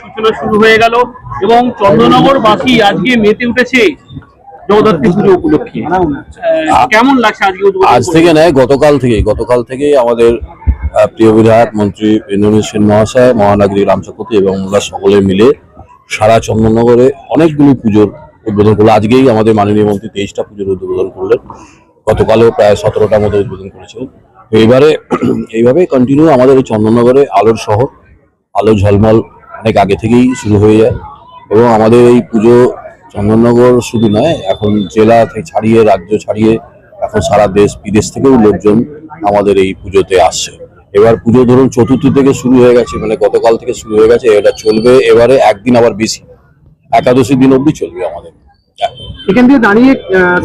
সূচনা শুরু হয়ে গেল এবং চন্দ্রনগরবাসী আজকে মেতে উঠেছে জগদ্ধাত্রী পুজো উপলক্ষে। কেমন লাগছে আজকে উদ্বোধন আজ থেকে নয় গতকাল থেকে। গতকাল থেকে আমাদের প্রিয় বিধায়ক মন্ত্রী ইন্দ্রনীল সেন মহাশয় মহানগরী এবং সকলে মিলে সারা চন্দননগরে অনেকগুলি পুজোর উদ্বোধন করল। আজকেই আমাদের মাননীয় মন্ত্রী তেইশটা পুজোর উদ্বোধন করলেন। গতকালও প্রায় সতেরোটার মতো উদ্বোধন করেছিলেন তো এইবারে এইভাবে কন্টিনিউ আমাদের এই চন্দননগরে আলোর শহর আলো ঝলমল অনেক আগে থেকেই শুরু হয়ে যায়। এবং আমাদের এই পুজো চন্দননগর শুধু নয় এখন জেলা থেকে ছাড়িয়ে রাজ্য ছাড়িয়ে এখন সারা দেশ বিদেশ থেকেও লোকজন আমাদের এই পুজোতে আসছে। এবার পুজো ধরুন চতুর্থী থেকে শুরু হয়ে গেছে মানে গতকাল থেকে শুরু হয়ে গেছে এটা চলবে এবারে একদিন আবার বেশি। একাদশী দিন অবধি চলবে আমাদের। এখান থেকে দাঁড়িয়ে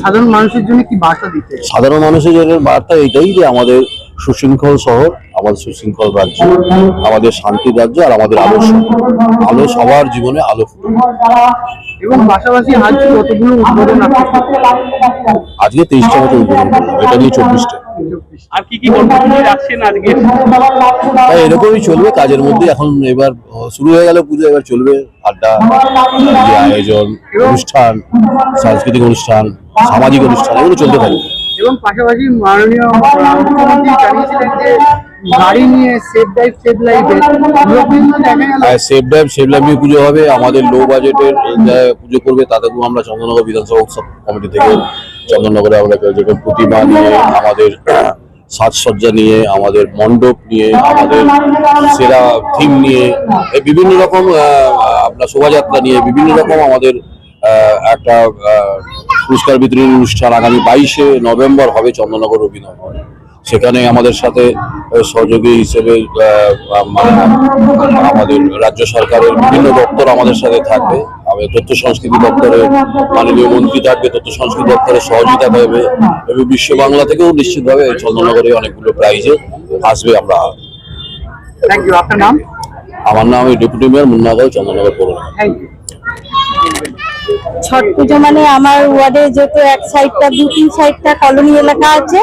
সাধারণ মানুষের জন্য কি বার্তা দিতে? সাধারণ মানুষের জন্য বার্তা এটাই যে আমাদের সুশৃঙ্খল শহর আমাদের সুশৃঙ্খল রাজ্য আমাদের শান্তির রাজ্য আর আমাদের আলো আলো সবার জীবনে আলো এবং পাশাপাশি আজ কতগুলো উদ্বোধন আজকে তেইশটা মতো উদ্বোধন করলাম এটা নিয়ে চব্বিশটা। আর কি কি আজকে? এরকমই চলবে কাজের মধ্যে এখন এবার শুরু হয়ে গেল পুজো এবার চলবে আড্ডা আয়োজন অনুষ্ঠান সাংস্কৃতিক অনুষ্ঠান সামাজিক অনুষ্ঠান এগুলো চলতে থাকবে। এবং পাশাপাশি মাননীয় মুখ্যমন্ত্রী জানিয়েছিলেন যে গাড়ি নিয়ে সেফ ড্রাইভ সেফ লাইফে লোকজন দেখা গেল আর সেফ ড্রাইভ সেফ লাইফ নিয়ে পুজো হবে। আমাদের লো বাজেটের যারা পুজো করবে তাদেরকেও আমরা চন্দননগর বিধানসভা উৎসব কমিটি থেকে চন্দননগরে আমরা যেরকম প্রতিমা নিয়ে, আমাদের সাজসজ্জা নিয়ে, আমাদের মণ্ডপ নিয়ে, আমাদের সেরা থিম নিয়ে বিভিন্ন রকম আপনার শোভাযাত্রা নিয়ে, বিভিন্ন রকম আমাদের একটা পুরস্কার বিতরণী অনুষ্ঠান আগামী বাইশে নভেম্বর হবে চন্দননগর ভবনে। সেখানে আমাদের সাথে সহযোগী হিসেবে মানে আমাদের রাজ্য সরকারের বিভিন্ন দপ্তর আমাদের সাথে থাকবে। আমাদের তথ্য সংস্কৃতি দপ্তরের মাননীয় মন্ত্রী থাকবে তথ্য সংস্কৃতি দপ্তরের সহযোগিতা পাবে এবং বিশ্ব বাংলা থেকেও নিশ্চিতভাবে চন্দননগরে অনেকগুলো প্রাইজে আসবে আমরা। আমার নাম ডেপুটি মেয়র মুন্নাগাঁও চন্দননগর পৌর থ্যাংক ইউ ছট পুজো মানে আমার ওয়ার্ডে যেহেতু এক সাইডটা, দু তিন সাইডটা কলোনি এলাকা আছে,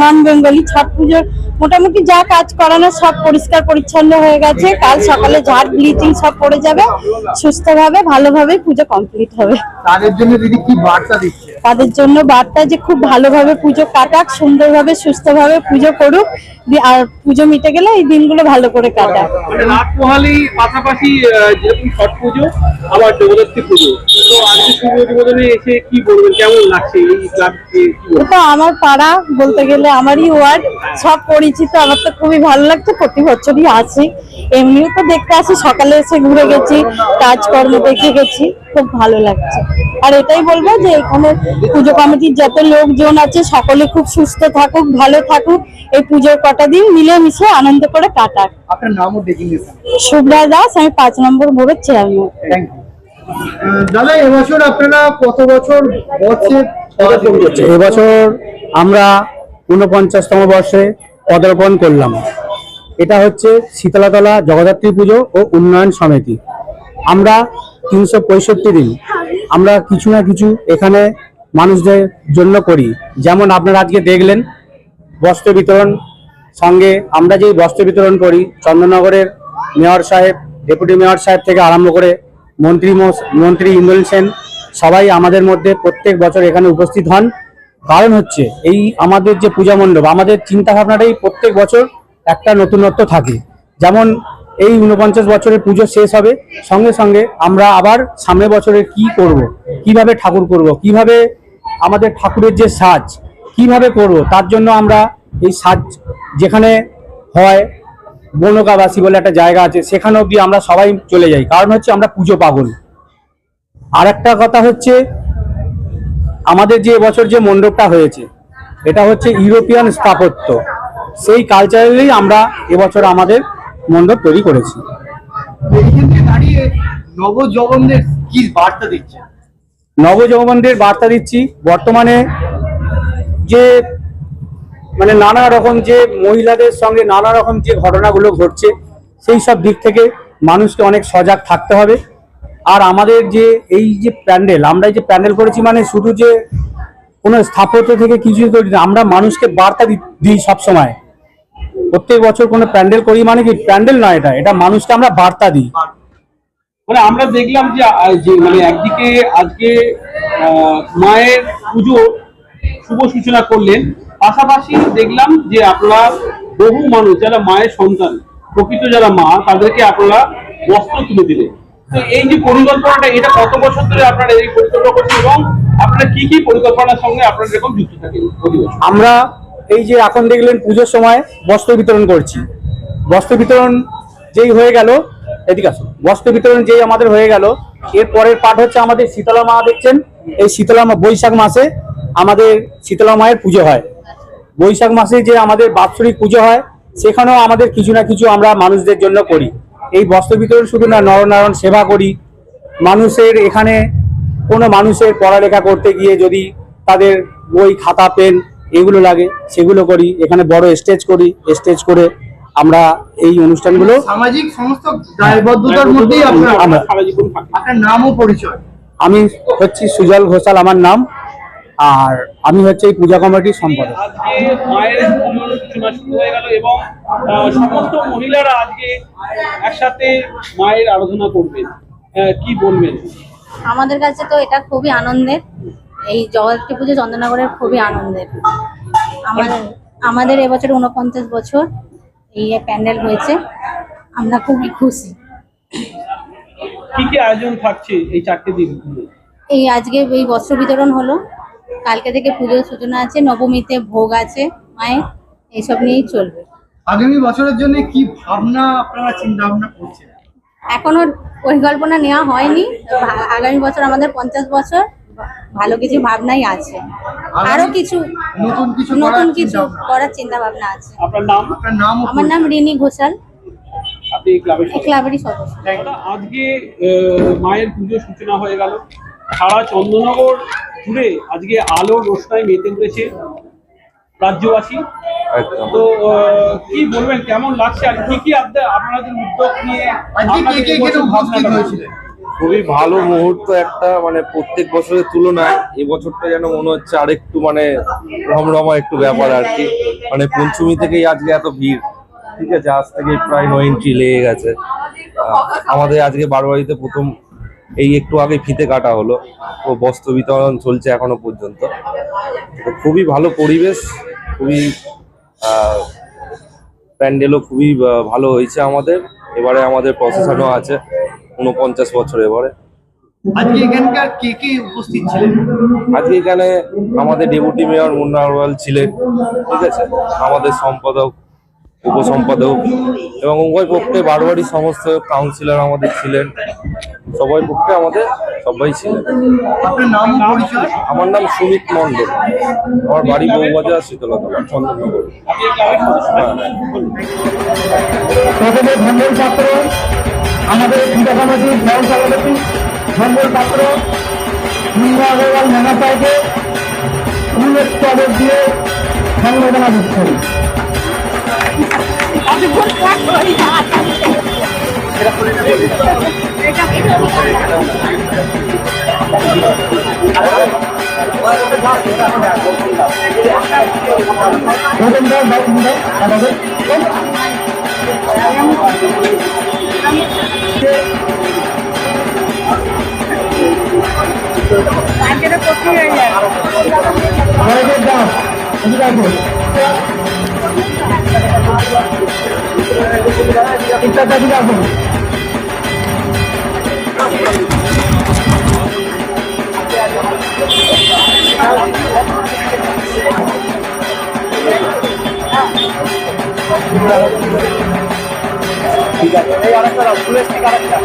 নন বেঙ্গলি, ছট পুজোর মোটামুটি যা কাজ করানো সব পরিষ্কার পরিচ্ছন্ন হয়ে গেছে। কাল সকালে ঝাড়, ব্লিচিং সব পড়ে যাবে, সুস্থভাবে ভালোভাবে পুজো কমপ্লিট হবে। তাদের জন্য দিদি কি বার্তা দিচ্ছে? তাদের জন্য বার্তা যে খুব ভালোভাবে পুজো কাটাক সুন্দরভাবে সুস্থভাবে পুজো করুক আর পুজো মিটে গেলে এই দিনগুলো ভালো করে কাটাক। মানে পাশাপাশি যেরকম ছট পুজো আবার জগদ্ধাত্রী পুজো। তো আজকে শুভ উদ্বোধনে এসে কি বলবেন? কেমন লাগছে এই ক্লাবকে এটা আমার পাড়া বলতে গেলে আমারই ওয়ার্ড সব পরিচিত। আমার তো খুবই ভালো লাগছে প্রতি বছরই আসি। এমনিও তো দেখতে আসি সকালে এসে ঘুরে গেছি কাজকর্ম দেখে গেছি। খুব ভালো লাগছে। আর এটাই বলব যে এখানে পুজো কমিটির যত লোকজন আছে সকলে খুব সুস্থ থাকুক ভালো থাকুক। এই পুজোর কটা দিন মিলেমিশে আনন্দ করে কাটাক। আপনার শুভ্রা দাস আমি পাঁচ নম্বর বোর্ডের চেয়ারম্যান দাদা এবছর আপনারা কত বছর এবছর আমরা ঊনপঞ্চাশতম বর্ষে পদার্পণ করলাম। এটা হচ্ছে শীতলাতলা জগদ্ধাত্রী পুজো ও উন্নয়ন সমিতি। আমরা তিনশো পঁয়ষট্টি দিন। আমরা কিছু না কিছু এখানে মানুষদের জন্য করি। যেমন আপনারা আজকে দেখলেন, বস্ত্র বিতরণ সঙ্গে আমরা যেই বস্ত্র বিতরণ করি চন্দননগরের মেয়র সাহেব, ডেপুটি মেয়র সাহেব থেকে আরম্ভ করে মন্ত্রী মন্ত্রী ইন্দ্রনীল সেন, সবাই আমাদের মধ্যে প্রত্যেক বছর এখানে উপস্থিত হন। কারণ হচ্ছে, এই আমাদের যে পূজা মণ্ডপ, আমাদের চিন্তা ভাবনাটাই প্রত্যেক বছর একটা নতুনত্ব থাকে। যেমন এই ঊনপঞ্চাশ বছরের পুজো শেষ হবে। সঙ্গে সঙ্গে আমরা আবার সামনের বছরে কি করব? কীভাবে ঠাকুর করব? কীভাবে আমাদের ঠাকুরের যে সাজ, কীভাবে করব? তার জন্য আমরা এই সাজ যেখানে হয় বনকাবাসী বলে একটা জায়গা আছে, সেখানে অবধি আমরা সবাই চলে যাই। কারণ হচ্ছে আমরা পুজো পাগল। আর একটা কথা হচ্ছে, আমাদের যে এবছর যে মণ্ডপটা হয়েছে, এটা হচ্ছে ইউরোপিয়ান স্থাপত্য। সেই কালচারালি আমরা এবছর আমাদের মণ্ডপ তৈরি করেছি। নবযৌবনদের কি বার্তা দিচ্ছে? নবযৌবনদের বার্তা দিচ্ছি বর্তমানে যে মানে নানা রকম যে মহিলাদের সঙ্গে নানা রকম যে ঘটনাগুলো ঘটছে সেই সব দিক থেকে মানুষকে অনেক সজাগ থাকতে হবে। আর আমাদের যে এই যে প্যান্ডেল আমরা এই যে প্যান্ডেল করেছি মানে শুধু যে কোনো স্থাপত্য থেকে কিছু করি আমরা মানুষকে বার্তা দিই সবসময়। প্রত্যেক বছর কোনো প্যান্ডেল করি মানে কি? প্যান্ডেল নয় এটা। এটা মানুষকে আমরা বার্তা দিই। মানে আমরা দেখলাম যে মানে একদিকে আজকে মায়ের পুজো শুভ সূচনা করলেন পাশাপাশি দেখলাম যে আপনারা বহু মানুষ যারা মায়ের সন্তান প্রকৃত যারা মা তাদেরকে আপনারা বস্ত্র তুলে দিলেন। তো এই যে পরিকল্পনাটা এটা কত বছর ধরে আপনারা এই পরিকল্পনা করছেন এবং আপনারা কি কি পরিকল্পনার সঙ্গে আপনারা এরকম যুক্ত থাকেন আমরা এই যে এখন দেখলেন পুজোর সময় বস্ত্র বিতরণ করছি। বস্ত্র বিতরণ যেই হয়ে গেল, এদিকে আসুন। বস্ত্র বিতরণ যেই আমাদের হয়ে গেল, এর পরের পাঠ হচ্ছে আমাদের শীতলা মা দেখছেন, এই শীতলা মা, বৈশাখ মাসে আমাদের শীতলা মায়ের পুজো হয়। বৈশাখ মাসে যে আমাদের বাৎসরিক পুজো হয়, সেখানেও আমাদের কিছু না কিছু আমরা মানুষদের জন্য করি। এই বস্ত্র বিতরণ শুধু না, নরনারায়ণ সেবা করি। মানুষের এখানে কোনো মানুষের পড়ালেখা করতে গিয়ে যদি তাদের বই, খাতা, পেন এগুলো লাগে সেগুলো করি এখানে বড় স্টেজ করি স্টেজ করে আমরা এই অনুষ্ঠানগুলো সামাজিক সমস্ত দায়বদ্ধতার মধ্যেই আপনার আমরা আপনার নাম ও পরিচয়। আমি হচ্ছি সুজল ঘোষাল আমার নাম আর আমি হচ্ছে এই পূজা কমিটির সম্পাদক। মায়ের শুরু হয়ে গেল এবং সমস্ত মহিলারা আজকে একসাথে মায়ের আরাধনা করবেন কি বলবেন আমাদের কাছে তো এটা খুবই আনন্দের। এই জগদ্ধাত্রী পুজো চন্দননগরের খুবই আনন্দের। আমাদের আমাদের এবছর উনপঞ্চাশ বছর এই প্যান্ডেল হয়েছে আমরা খুবই খুশি। কি কি আয়োজন থাকছে এই চারটে দিন? এই আজকে এই বস্ত্র বিতরণ হলো। কালকে থেকে পুজোর সূচনা আছে নবমীতে ভোগ আছে মায়ের এইসব নিয়েই চলবে। আগামী বছরের জন্য কি ভাবনা আপনারা চিন্তা ভাবনা করছেন? এখনও পরিকল্পনা নেওয়া হয়নি। আগামী বছর আমাদের পঞ্চাশ বছর। ভালো কিছু ভাবনাই আছে। আরও কিছু নতুন কিছু নতুন করার কিছু। করার চিন্তা ভাবনা আছে। আপনার নাম? আপনার নাম আমার নাম রিনি ঘোষাল। আপনি। ক্লাবেরই সদস্য। আজকে মায়ের পুজো সূচনা হয়ে গেল। সারা জুড়ে আজকে আলোর রোশনায় মেতে উঠেছে রাজ্যবাসী। তো আহ, কি বলবেন কেমন লাগছে? আর কি কি আপনাদের আপনাদের উদ্যোগ নিয়ে খুবই ভালো মুহূর্ত একটা মানে প্রত্যেক বছরের তুলনায় এবছরটা যেন মনে হচ্ছে আরেকটু মানে রমরমা একটু ব্যাপার আর কি। মানে পঞ্চমী থেকেই আজকে এত ভিড়। ঠিক আছে, আজ থেকে প্রায় নয় ইঞ্চি লেগে গেছে। আমাদের আজকে বারোয়ারিতে প্রথম এই একটু আগে ফিতে কাটা হলো। ও বস্ত্র বিতরণ চলছে এখনও পর্যন্ত। তো খুবই ভালো পরিবেশ, খুবই প্যান্ডেলও খুবই ভালো হয়েছে আমাদের। এবারে আমাদের প্রসেশনও আছে। উনপঞ্চাশ বছর এবারে। আজকে এখানকার কে কে উপস্থিত ছিলেন? আজকে এখানে আমাদের ডেপুটি মেয়র মুন্না আরওয়াল ছিলেন ঠিক আছে? আমাদের সম্পাদক উপসম্পাদক এবং উভয় পক্ষে বারোয়ারি সমস্ত কাউন্সিলর আমাদের ছিলেন। সবাই পক্ষে আমাদের সবাই ছিলেন। আপনার নাম পরিচয়? আমার নাম সুমিত মণ্ডল। আমার বাড়ি বউবাজার শীতলতলা চন্দননগর। আমাদের পূজা কমিটির সহ সভাপতি ভণ্ডল ছাত্র মুন্না আগরওয়াল নানা সাহেবকে ফুলের তদর দিয়ে সংবর্ধনা দিচ্ছেন। প্রথম দল দাদা কলেজের দাম এদিকে আসুন ইত্যাদি এদিকে আসুন ঠিক আছে। এই আরেকটা ফুলের ঠিক আরেকটা